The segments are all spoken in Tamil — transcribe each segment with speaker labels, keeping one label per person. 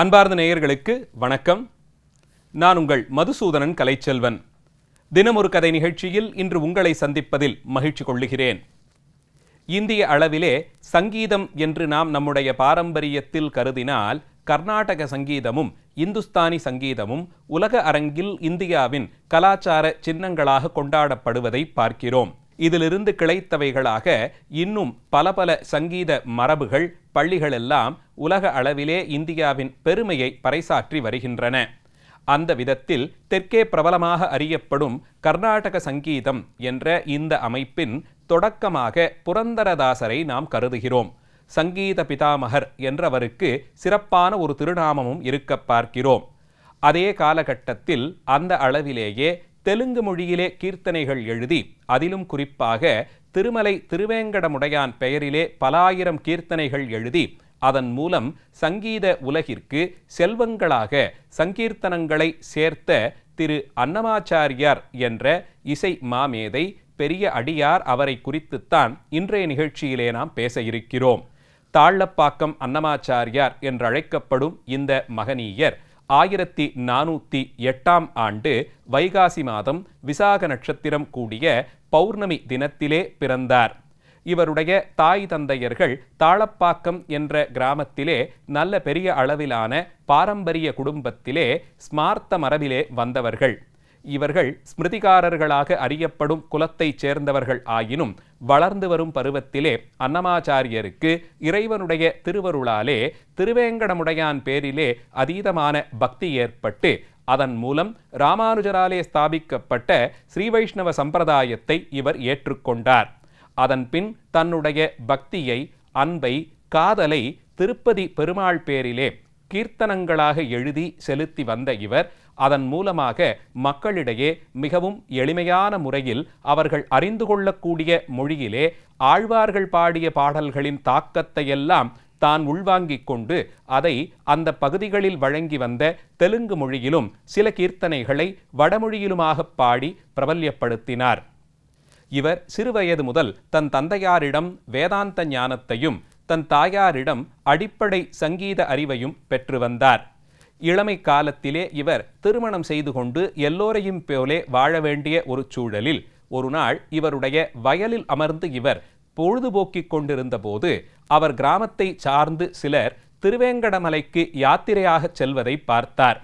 Speaker 1: அன்பார்ந்த நேயர்களுக்கு வணக்கம். நான் உங்கள் மதுசூதனன் கலைச்செல்வன். தினமொரு கதை நிகழ்ச்சியில் இன்று உங்களை சந்திப்பதில் மகிழ்ச்சி கொள்ளுகிறேன். இந்திய அளவிலே சங்கீதம் என்று நாம் நம்முடைய பாரம்பரியத்தில் கருதினால் கர்நாடக சங்கீதமும் இந்துஸ்தானி சங்கீதமும் உலக அரங்கில் இந்தியாவின் கலாச்சார சின்னங்களாக கொண்டாடப்படுவதை பார்க்கிறோம். இதிலிருந்து கிளைத்தவைகளாக இன்னும் பல பல சங்கீத மரபுகள் பள்ளிகளெல்லாம் உலக அளவிலே இந்தியாவின் பெருமையை பறைசாற்றி வருகின்றன. அந்த விதத்தில் தெற்கே பிரபலமாக அறியப்படும் கர்நாடக சங்கீதம் என்ற இந்த அமைப்பின் தொடக்கமாக புரந்தரதாசரை நாம் கருதுகிறோம். சங்கீத பிதாமகர் என்றவருக்கு சிறப்பான ஒரு திருநாமமும் இருக்க பார்க்கிறோம். அதே காலகட்டத்தில் அந்த அளவிலேயே தெலுங்கு மொழியிலே கீர்த்தனைகள் எழுதி அதிலும் குறிப்பாக திருமலை திருவேங்கடமுடையான் பெயரிலே பலாயிரம் கீர்த்தனைகள் எழுதி அதன் மூலம் சங்கீத உலகிற்கு செல்வங்களாக சங்கீர்த்தனங்களை சேர்த்த திரு அன்னமாச்சாரியார் என்ற இசை மாமேதை பெரிய அடியார் அவரை குறித்துத்தான் இன்றைய நிகழ்ச்சியிலே நாம் பேச இருக்கிறோம். தாழப்பாக்கம் அன்னமாச்சாரியார் என்றழைக்கப்படும் இந்த மகனீயர் ஆயிரத்தி நானூற்றி எட்டாம் ஆண்டு வைகாசி மாதம் விசாக நட்சத்திரம் கூடிய பௌர்ணமி தினத்திலே பிறந்தார். இவருடைய தாய் தந்தையர்கள் தாளப்பாக்கம் என்ற கிராமத்திலே நல்ல பெரிய அளவிலான பாரம்பரிய குடும்பத்திலே ஸ்மார்த்த மரபிலே வந்தவர்கள். இவர்கள் ஸ்மிருதிகாரர்களாக அறியப்படும் குலத்தைச் சேர்ந்தவர்கள் ஆயினும் வளர்ந்து வரும் பருவத்திலே அன்னமாச்சாரியருக்கு இறைவனுடைய திருவருளாலே திருவேங்கடமுடையான் பேரிலே அதீதமான பக்தி ஏற்பட்டு அதன் மூலம் ராமானுஜராலே ஸ்தாபிக்கப்பட்ட ஸ்ரீ வைஷ்ணவ சம்பிரதாயத்தை இவர் ஏற்றுக்கொண்டார். அதன் பின் தன்னுடைய பக்தியை அன்பை காதலை திருப்பதி பெருமாள் பேரிலே கீர்த்தனங்களாக எழுதி செலுத்தி வந்த இவர் அதன் மூலமாக மக்களிடையே மிகவும் எளிமையான முறையில் அவர்கள் அறிந்து கொள்ளக்கூடிய மொழியிலே ஆழ்வார்கள் பாடிய பாடல்களின் தாக்கத்தையெல்லாம் தான் உள்வாங்கிக் கொண்டு அதை அந்த பகுதிகளில் வழங்கி வந்த தெலுங்கு மொழியிலும் சில கீர்த்தனைகளை வடமொழியிலுமாக பாடி பிரபல்யப்படுத்தினார். இவர் சிறுவயது முதல் தன் தந்தையாரிடம் வேதாந்த ஞானத்தையும் தன் தாயாரிடம் அடிப்படை சங்கீத அறிவையும் பெற்று வந்தார். இளமை காலத்திலே இவர் திருமணம் செய்து கொண்டு எல்லோரையும் போலே வாழ வேண்டிய ஒரு சூழலில் ஒரு நாள் இவருடைய வயலில் அமர்ந்து இவர் பொழுதுபோக்கிக் கொண்டிருந்த போது அவர் கிராமத்தை சார்ந்து சிலர் திருவேங்கடமலைக்கு யாத்திரையாகச் செல்வதை பார்த்தார்.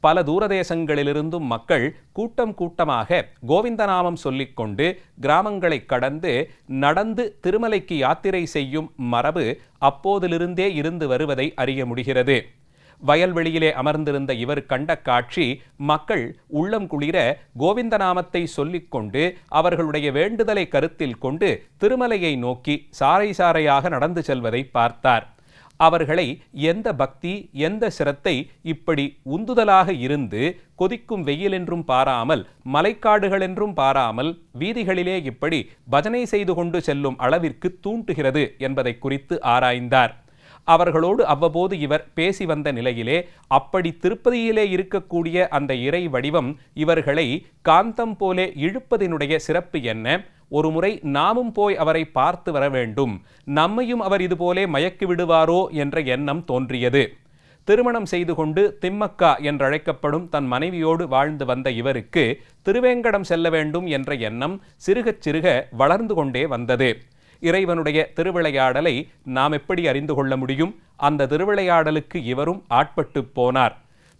Speaker 1: பல தூரதேசங்களிலிருந்தும் மக்கள் கூட்டம் கூட்டமாக கோவிந்தநாமம் சொல்லிக்கொண்டு கிராமங்களை கடந்து நடந்து திருமலைக்கு யாத்திரை செய்யும் மரபு அப்போதிலிருந்தே இருந்து வருவதை அறிய முடிகிறது. வயல்வெளியிலே அமர்ந்திருந்த இவர் கண்ட காட்சி மக்கள் உள்ளம் குளிர கோவிந்தநாமத்தை சொல்லிக்கொண்டு அவர்களுடைய வேண்டுதலை கருத்தில் கொண்டு திருமலையை நோக்கி சாறை சாறையாக நடந்து செல்வதை பார்த்தார். அவர்களை எந்த பக்தி எந்த சிரத்தை இப்படி உந்துதலாக இருந்து கொதிக்கும் வெயில் என்றும் பாராமல் மலைக்காடுகள் என்றும் பாராமல் வீதிகளிலே இப்படி பஜனை செய்து கொண்டு செல்லும் அளவிற்கு தூண்டுகிறது என்பதை குறித்து ஆராய்ந்தார். அவர்களோடு அவ்வப்போது இவர் பேசி வந்த நிலையிலே அப்படி திருப்பதியிலே இருக்கக்கூடிய அந்த இறை வடிவம் இவர்களை காந்தம் போலே இழுப்பதினுடைய சிறப்பு என்ன? ஒருமுறை நாமும் போய் அவரை பார்த்து வர வேண்டும். நம்மையும் அவர் இதுபோலே மயக்கி விடுவாரோ என்ற எண்ணம் தோன்றியது. திருமணம் செய்து கொண்டு திம்மக்கா என்றழைக்கப்படும் தன் மனைவியோடு வாழ்ந்து வந்த இவருக்கு திருவேங்கடம் செல்ல வேண்டும் என்ற எண்ணம் சிறுகச் சிறுக வளர்ந்து கொண்டே வந்தது. இறைவனுடைய திருவிளையாடலை நாம் எப்படி அறிந்து கொள்ள முடியும்? அந்த திருவிளையாடலுக்கு இவரும் ஆட்பட்டு போனார்.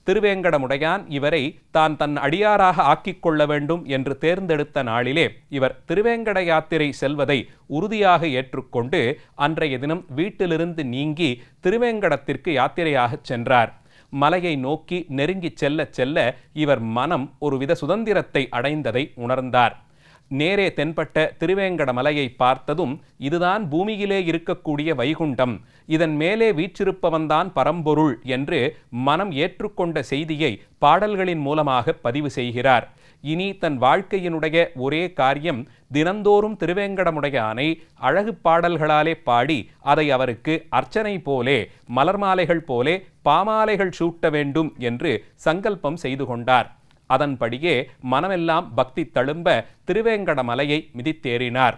Speaker 1: திருவேங்கடமுடையான் இவரை தான் தன் அடியாராக ஆக்கிக் கொள்ள வேண்டும் என்று தேர்ந்தெடுத்த நாளிலே இவர் திருவேங்கட யாத்திரை செல்வதை உறுதியாக ஏற்றுக்கொண்டு அன்றைய தினம் வீட்டிலிருந்து நீங்கி திருவேங்கடத்திற்கு யாத்திரையாகச் சென்றார். மலையை நோக்கி நெருங்கிச் செல்ல செல்ல இவர் மனம் ஒருவித சுதந்திரத்தை அடைந்ததை உணர்ந்தார். நேரே தென்பட்ட திருவேங்கட மலையை பார்த்ததும் இதுதான் பூமியிலே இருக்கக்கூடிய வைகுண்டம். இதன் மேலே வீற்றிருப்பவன்தான் பரம்பொருள் என்று மனம் ஏற்றுக்கொண்ட செய்தியை பாடல்களின் மூலமாக பதிவு செய்கிறார். இனி தன் வாழ்க்கையினுடைய ஒரே காரியம் தினந்தோறும் திருவேங்கடமுடைய அணை அழகு பாடல்களாலே பாடி அதை அவருக்கு அர்ச்சனை போலே மலர் மாலைகள் போலே பாமாலைகள் சூட்ட வேண்டும் என்று சங்கல்பம் செய்து கொண்டார். அதன்படியே மனமெல்லாம் பக்தி தழும்ப திருவேங்கட மலையை மிதித்தேறினார்.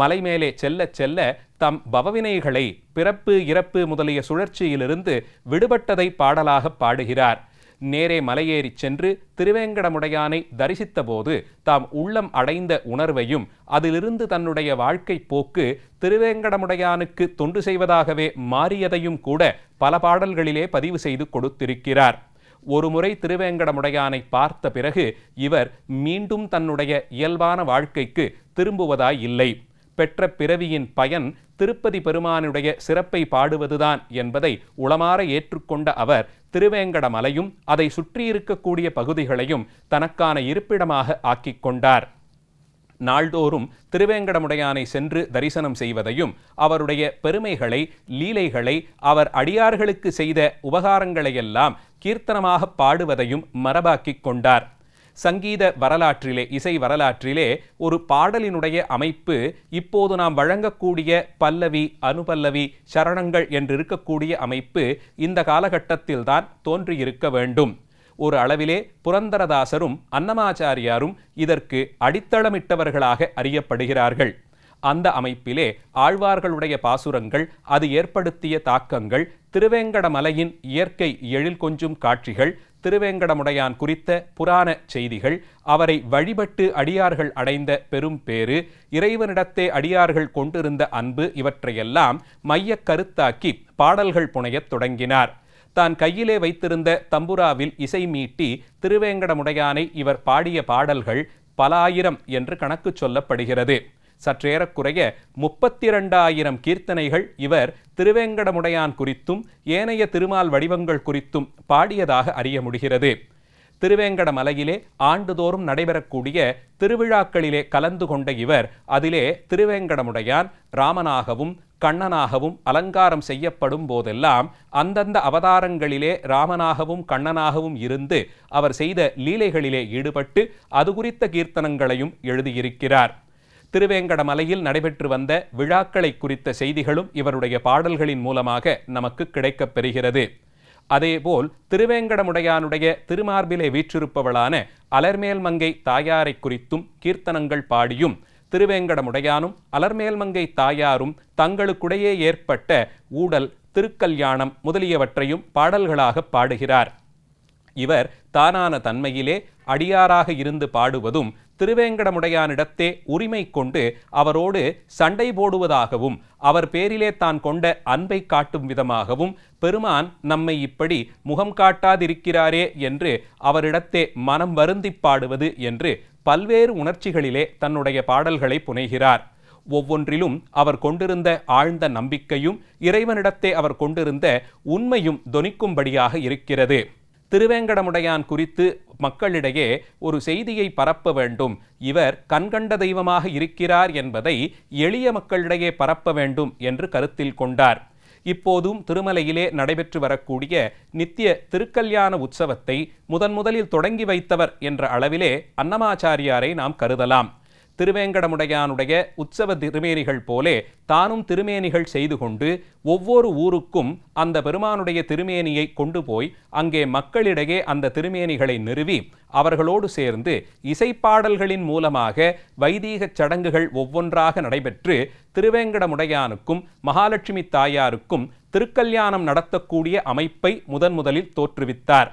Speaker 1: மலை மேலே செல்ல செல்ல தம் பவவினைகளை பிறப்பு இறப்பு முதலிய சுழற்சியிலிருந்து விடுபட்டதை பாடலாக பாடுகிறார். நேரே மலையேறிச் சென்று திருவேங்கடமுடையானை தரிசித்தபோது தாம் உள்ளம் அடைந்த உணர்வையும் அதிலிருந்து தன்னுடைய வாழ்க்கை போக்கு திருவேங்கடமுடையானுக்கு தொண்டு செய்வதாகவே மாறியதையும் கூட பல பாடல்களிலே பதிவு செய்து கொடுத்திருக்கிறார். ஒருமுறை திருவேங்கடமுடையானை பார்த்த பிறகு இவர் மீண்டும் தன்னுடைய இயல்பான வாழ்க்கைக்கு திரும்புவதாய் இல்லை. பெற்ற பிறவியின் பயன் திருப்பதி பெருமானுடைய சிறப்பை பாடுவதுதான் என்பதை உளமாற ஏற்றுக்கொண்ட அவர் திருவேங்கடமலையும் அதை சுற்றியிருக்கக்கூடிய பகுதிகளையும் தனக்கான இருப்பிடமாக ஆக்கிக் கொண்டார். நாள்தோறும் திருவேங்கடமுடையானை சென்று தரிசனம் செய்வதையும் அவருடைய பெருமைகளை லீலைகளை அவர் அடியார்களுக்கு செய்த உபகாரங்களையெல்லாம் கீர்த்தனமாக பாடுவதையும் மரபாக்கிக் கொண்டார். சங்கீத வரலாற்றிலே இசை வரலாற்றிலே ஒரு பாடலினுடைய அமைப்பு இப்போது நாம் வழங்கக்கூடிய பல்லவி அனுபல்லவி சரணங்கள் என்று இருக்கக்கூடிய அமைப்பு இந்த காலகட்டத்தில்தான் தோன்றியிருக்க வேண்டும். ஒரு அளவிலே புரந்தரதாசரும் அன்னமாச்சாரியாரும் இதற்கு அடித்தளமிட்டவர்களாக அறியப்படுகிறார்கள். அந்த அமைப்பிலே ஆழ்வார்களுடைய பாசுரங்கள் அது ஏற்படுத்திய தாக்கங்கள் திருவேங்கடமலையின் இயற்கை எழில் கொஞ்சும் காட்சிகள் திருவேங்கடமுடையான் குறித்த புராண செய்திகள் அவரை வழிபட்டு அடியார்கள் அடைந்த பெரும் பேறு இறைவனிடத்தே அடியார்கள் கொண்டிருந்த அன்பு இவற்றையெல்லாம் மையக் கருத்தாக்கி பாடல்கள் புனையத் தொடங்கினார். தான் கையிலே வைத்திருந்த தம்புராவில் இசை மீட்டி திருவேங்கடமுடையானை இவர் பாடிய பாடல்கள் பல ஆயிரம் என்று கணக்கு சொல்லப்படுகிறது. சற்றேறக்குறைய முப்பத்தி இரண்டாயிரம் கீர்த்தனைகள் இவர் திருவேங்கடமுடையான் குறித்தும் ஏனைய திருமால் வடிவங்கள் குறித்தும் பாடியதாக அறிய முடிகிறது. திருவேங்கட மலையிலே ஆண்டுதோறும் நடைபெறக்கூடிய திருவிழாக்களிலே கலந்து கொண்ட இவர் அதிலே திருவேங்கடமுடையான் ராமனாகவும் கண்ணனாகவும் அலங்காரம் செய்யப்படும் போதெல்லாம் அந்தந்த அவதாரங்களிலே ராமனாகவும் கண்ணனாகவும் இருந்து அவர் செய்த லீலைகளிலே ஈடுபட்டு அது குறித்த கீர்த்தனங்களையும் எழுதியிருக்கிறார். திருவேங்கடமலையில் நடைபெற்று வந்த விழாக்களை குறித்த செய்திகளும் இவருடைய பாடல்களின் மூலமாக நமக்கு கிடைக்கப் பெறுகிறது. அதேபோல் திருவேங்கடமுடையானுடைய திருமார்பிலே வீற்றிருப்பவளான அலர்மேல் மங்கை தாயாரை குறித்தும் கீர்த்தனங்கள் பாடியும் திருவேங்கடமுடையானும் அலர்மேல்மங்கை தாயாரும் தங்களுக்குடையே ஏற்பட்ட ஊடல் திருக்கல்யாணம் முதலியவற்றையும் பாடல்களாக பாடுகிறார். இவர் தானான தன்மையிலே அடியாராக இருந்து பாடுவதும் திருவேங்கடமுடையானிடத்தே உரிமை கொண்டு அவரோடு சண்டை போடுவதாகவும் அவர் பேரிலே தான் கொண்ட அன்பை காட்டும் விதமாகவும் பெருமான் நம்மை இப்படி முகம் காட்டாதிருக்கிறாரே என்று அவரிடத்தே மனம் வருந்தி பாடுவது என்று பல்வேறு உணர்ச்சிகளிலே தன்னுடைய பாடல்களை புனைகிறார். ஒவ்வொன்றிலும் அவர் கொண்டிருந்த ஆழ்ந்த நம்பிக்கையும் இறைவனிடத்தே அவர் கொண்டிருந்த உண்மையும் தொனிக்கும்படியாக இருக்கிறது. திருவேங்கடமுடையான் குறித்து மக்களிடையே ஒரு செய்தியை பரப்ப வேண்டும். இவர் கண்கண்ட தெய்வமாக இருக்கிறார் என்பதை எளிய மக்களிடையே பரப்ப வேண்டும் என்று கருத்தில் கொண்டார். இப்போதும் திருமலையிலே நடைபெற்று வரக்கூடிய நித்திய திருக்கல்யாண உற்சவத்தை முதன் முதலில் தொடங்கி வைத்தவர் என்ற அளவிலே அன்னமாச்சாரியாரை நாம் கருதலாம். திருவேங்கடமுடையானுடைய உற்சவ திருமேனிகள் போலே தானும் திருமேனிகள் செய்து கொண்டு ஒவ்வொரு ஊருக்கும் அந்த பெருமானுடைய திருமேனியை கொண்டு போய் அங்கே மக்களிடையே அந்த திருமேனிகளை நிறுவி அவர்களோடு சேர்ந்து இசைப்பாடல்களின் மூலமாக வைதீகச் சடங்குகள் ஒவ்வொன்றாக நடைபெற்று திருவேங்கடமுடையானுக்கும் மகாலட்சுமி தாயாருக்கும் திருக்கல்யாணம் நடத்தக்கூடிய அமைப்பை முதன் முதலில் தோற்றுவித்தார்.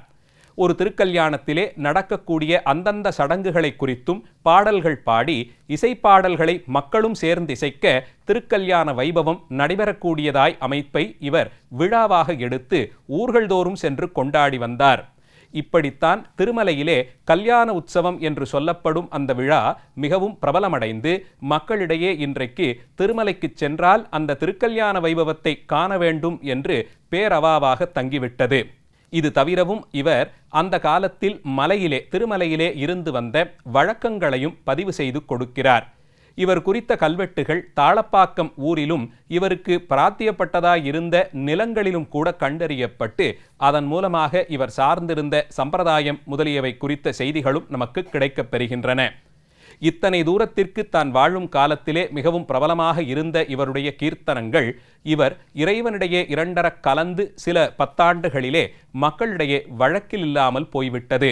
Speaker 1: ஒரு திருக்கல்யாணத்திலே நடக்கக்கூடிய அந்தந்த சடங்குகளை குறித்தும் பாடல்கள் பாடி இசைப்பாடல்களை மக்களும் சேர்ந்து இசைக்க திருக்கல்யாண வைபவம் நடைபெறக்கூடியதாய் அமைப்பை இவர் விழாவாக எடுத்து ஊர்கள்தோறும் சென்று கொண்டாடி வந்தார். இப்படித்தான் திருமலையிலே கல்யாண உற்சவம் என்று சொல்லப்படும் அந்த விழா மிகவும் பிரபலமடைந்து மக்களிடையே இன்றைக்கு திருமலைக்கு சென்றால் அந்த திருக்கல்யாண வைபவத்தை காண வேண்டும் என்று பேரவாவாக தங்கிவிட்டது. இது தவிரவும் இவர் அந்த காலத்தில் மலையிலே திருமலையிலே இருந்து வந்த வழக்கங்களையும் பதிவு செய்து கொடுக்கிறார். இவர் குறித்த கல்வெட்டுகள் தாளப்பாக்கம் ஊரிலும் இவருக்கு பிராத்தியப்பட்டதாய் இருந்த நிலங்களிலும் கூட கண்டறியப்பட்டு அதன் மூலமாக இவர் சார்ந்திருந்த சம்பிரதாயம் முதலியவை குறித்த செய்திகளும் நமக்கு கிடைக்கப் பெறுகின்றன. இத்தனை தூரத்திற்கு தான் வாழும் காலத்திலே மிகவும் பிரபலமாக இருந்த இவருடைய கீர்த்தனங்கள் இவர் இறைவனிடையே இரண்டரக் கலந்து சில பத்தாண்டுகளிலே மக்களிடையே வழக்கில் இல்லாமல் போய்விட்டது.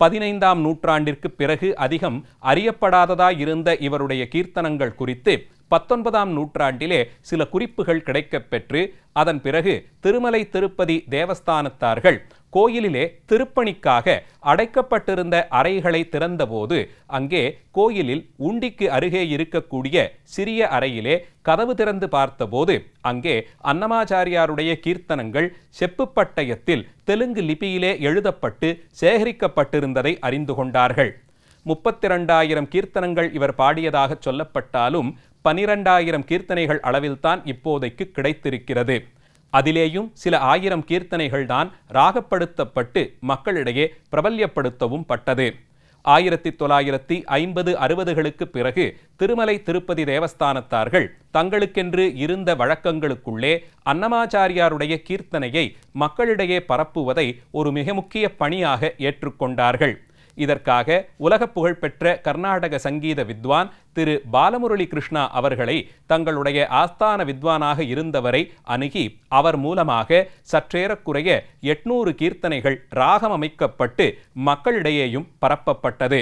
Speaker 1: பதினைந்தாம் நூற்றாண்டிற்கு பிறகு அதிகம் அறியப்படாததாய் இருந்த இவருடைய கீர்த்தனங்கள் குறித்து பத்தொன்பதாம் நூற்றாண்டிலே சில குறிப்புகள் கிடைக்கப்பெற்று அதன் பிறகு திருமலை திருப்பதி தேவஸ்தானத்தார்கள் கோயிலிலே திருப்பணிக்காக அடைக்கப்பட்டிருந்த அறைகளை திறந்தபோது அங்கே கோயிலில் உண்டிக்கு அருகே இருக்கக்கூடிய சிறிய அறையிலே கதவு திறந்து பார்த்தபோது அங்கே அன்னமாச்சாரியாருடைய கீர்த்தனங்கள் செப்புப்பட்டயத்தில் தெலுங்கு லிபியிலே எழுதப்பட்டு சேகரிக்கப்பட்டிருந்ததை அறிந்து கொண்டார்கள். முப்பத்தி ரெண்டாயிரம் கீர்த்தனங்கள் இவர் பாடியதாக சொல்லப்பட்டாலும் பனிரெண்டாயிரம் கீர்த்தனைகள் அளவில்தான் இப்போதைக்கு கிடைத்திருக்கிறது. அதிலேயும் சில ஆயிரம் கீர்த்தனைகள் தான் ராகப்படுத்தப்பட்டு மக்களிடையே பிரபல்யப்படுத்தவும் பட்டது. ஆயிரத்தி தொள்ளாயிரத்தி ஐம்பது அறுபதுகளுக்கு பிறகு திருமலை திருப்பதி தேவஸ்தானத்தார்கள் தங்களுக்கென்று இருந்த வழக்கங்களுக்குள்ளே அன்னமாச்சாரியாருடைய கீர்த்தனையை மக்களிடையே பரப்புவதை ஒரு மிக முக்கிய பணியாக ஏற்றுக்கொண்டார்கள். இதற்காக உலக புகழ்பெற்ற கர்நாடக சங்கீத வித்வான் திரு பாலமுரளி கிருஷ்ணா அவர்களை தங்களுடைய ஆஸ்தான வித்வானாக இருந்தவரை அணுகி அவர் மூலமாக சற்றேறக்குறைய எட்நூறு கீர்த்தனைகள் ராகம் அமைக்கப்பட்டு மக்களிடையேயும் பரப்பப்பட்டது.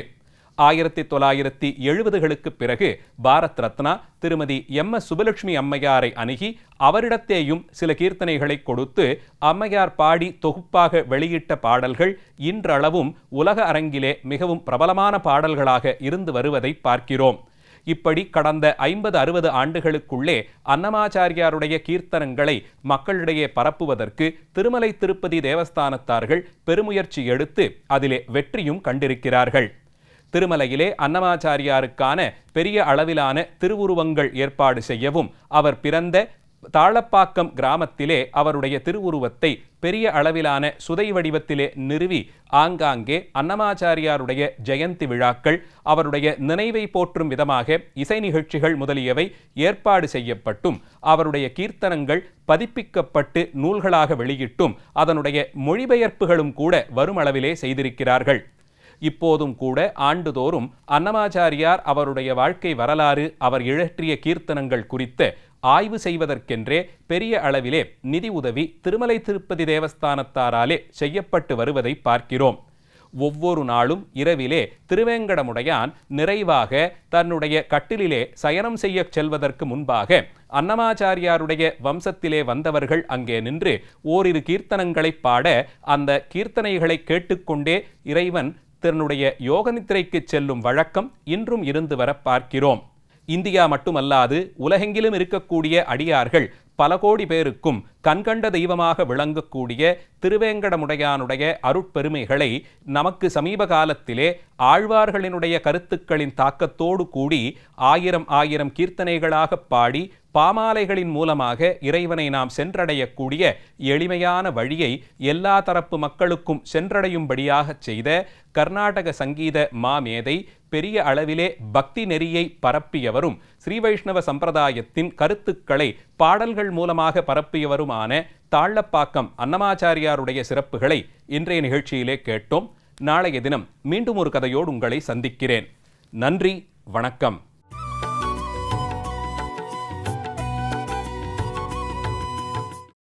Speaker 1: ஆயிரத்தி தொள்ளாயிரத்தி எழுபதுகளுக்கு பிறகு பாரத் ரத்னா திருமதி எம். எஸ். சுபலட்சுமி அம்மையாரை அணுகி அவரிடத்தேயும் சில கீர்த்தனைகளை கொடுத்து அம்மையார் பாடி தொகுப்பாக வெளியிட்ட பாடல்கள் இன்றளவும் உலக அரங்கிலே மிகவும் பிரபலமான பாடல்களாக இருந்து வருவதை பார்க்கிறோம். இப்படி கடந்த ஐம்பது அறுபது ஆண்டுகளுக்குள்ளே அன்னமாச்சாரியாருடைய கீர்த்தனங்களை மக்களிடையே பரப்புவதற்கு திருமலை திருப்பதி தேவஸ்தானத்தார்கள் பெருமுயற்சி எடுத்து அதிலே வெற்றியும் கண்டிருக்கிறார்கள். திருமலையிலே அன்னமாச்சாரியாருக்கான பெரிய அளவிலான திருவுருவங்கள் ஏற்பாடு செய்யவும் அவர் பிறந்த தாளப்பாக்கம் கிராமத்திலே அவருடைய திருவுருவத்தை பெரிய அளவிலான சுதை வடிவத்திலே நிறுவி ஆங்காங்கே அன்னமாச்சாரியாருடைய ஜெயந்தி விழாக்கள் அவருடைய நினைவை போற்றும் விதமாக இசை நிகழ்ச்சிகள் முதலியவை ஏற்பாடு செய்யப்பட்டும். அவருடைய கீர்த்தனங்கள் பதிப்பிக்கப்பட்டு நூல்களாக வெளியிட்டும். அதனுடைய மொழிபெயர்ப்புகளும் கூட வரும் அளவிலே செய்திருக்கிறார்கள். இப்போதும் கூட ஆண்டுதோறும் அன்னமாச்சாரியார் அவருடைய வாழ்க்கை வரலாறு அவர் இழற்றிய கீர்த்தனங்கள் குறித்து ஆய்வு செய்வதற்கென்றே பெரிய அளவிலே நிதி உதவி திருமலை திருப்பதி தேவஸ்தானத்தாராலே செய்யப்பட்டு வருவதை பார்க்கிறோம். ஒவ்வொரு நாளும் இரவிலே திருவேங்கடமுடையான் நிறைவாக தன்னுடைய கட்டிலிலே சயனம் செய்ய செல்வதற்கு முன்பாக அன்னமாச்சாரியாருடைய வம்சத்திலே வந்தவர்கள் அங்கே நின்று ஓரிரு கீர்த்தனங்களை பாட அந்த கீர்த்தனைகளை கேட்டுக்கொண்டே இறைவன் தன்னுடைய யோகநித்திரைக்கு செல்லும் வழக்கம் இன்றும் இருந்து வர பார்க்கிறோம். இந்தியா மட்டுமல்லாது உலகெங்கிலும் இருக்கக்கூடிய அடியார்கள் பல கோடி பேருக்கும் கண்கண்ட தெய்வமாக விளங்கக்கூடிய திருவேங்கடமுடையானுடைய அருட்பெருமைகளை நமக்கு சமீப காலத்திலே ஆழ்வார்களினுடைய கருத்துக்களின் தாக்கத்தோடு கூடி ஆயிரம் ஆயிரம் கீர்த்தனைகளாக பாடி பாமாலைகளின் மூலமாக இறைவனை நாம் சென்றடையக்கூடிய எளிமையான வழியை எல்லா தரப்பு மக்களுக்கும் சென்றடையும்படியாக செய்த கர்நாடக சங்கீத மாமேதை பெரிய அளவிலே பக்தி நெறியை பரப்பியவரும் ஸ்ரீ வைஷ்ணவ சம்பிரதாயத்தின் கருத்துக்களை பாடல்கள் மூலமாக பரப்பியவருமான தாழப்பாக்கம் அன்னமாச்சாரியாருடைய சிறப்புகளை இன்றைய நிகழ்ச்சியிலே கேட்டோம். நாளைய தினம் மீண்டும் ஒரு கதையோடு உங்களை சந்திக்கிறேன். நன்றி வணக்கம்.